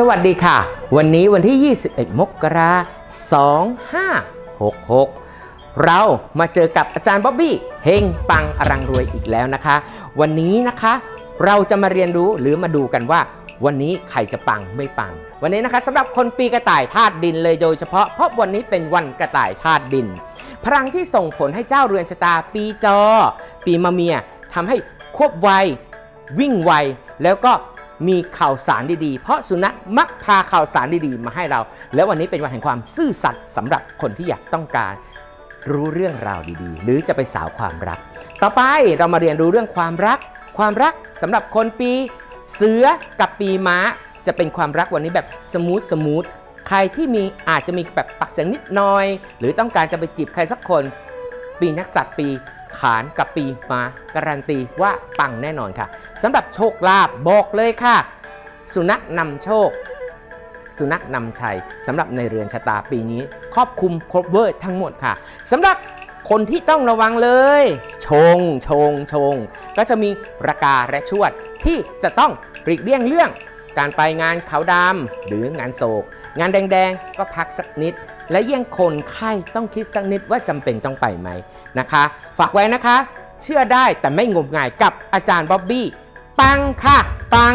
สวัสดีค่ะ วันนี้วันที่ 21 มกราคม2566 เรามาเจอกับอาจารย์บ๊อบบี้เฮงปังอรังรวยอีกแล้วนะคะ วันนี้นะคะเราจะมาเรียนรู้หรือมาดูกันว่า วันนี้ใครจะปังไม่ปัง วันนี้นะคะสำหรับคนปีกระต่ายธาตุดินเลยโดยเฉพาะเพราะวันนี้เป็นวันกระต่ายธาตุดิน พลังที่ส่งผลให้เจ้าเรือนชะตาปีจอ ปีมะเมียทำให้ควบไววิ่งไวแล้วก็ มีข่าวสารดีๆ เพราะสุนัขมักพาข่าวสารดีๆ มาให้เรา แล้ววันนี้เป็นวันแห่งความซื่อสัตย์สำหรับคนที่อยากต้องการรู้เรื่องราวดีๆ หรือจะไปสาวความรัก ต่อไปเรามาเรียนรู้เรื่องความรัก ความรักสำหรับคนปี เสือกับปีม้า จะเป็นความรักวันนี้แบบสมูทสมูทใครที่มีอาจจะมีแบบปักเสียงนิดหน่อย หรือต้องการจะไปจีบใครสักคน ปีนักสัตว์ปี ขานกับปีมาการันตีว่าปังแน่นอนค่ะสำหรับโชคลาภบอกเลยค่ะ สุนัขนำโชค สุนัขนำชัยสำหรับในเรือนชะตาปีนี้ ครอบคลุมครบเวอร์ทั้งหมดค่ะสำหรับคนที่ต้องระวังเลย ชง ชง ชง ก็จะมีระกาและชวดที่จะต้องปลีกเลี่ยงเรื่อง การไปงานขาวดำหรืองานโศก งานแดงๆ ก็พักสักนิด และเยี่ยงคนไข้ต้องคิดสักนิดว่าจำเป็นต้องไปไหมนะคะ ฝากไว้นะคะ เชื่อได้แต่ไม่งมงายกับอาจารย์บ๊อบบี้ ปังค่ะ ปัง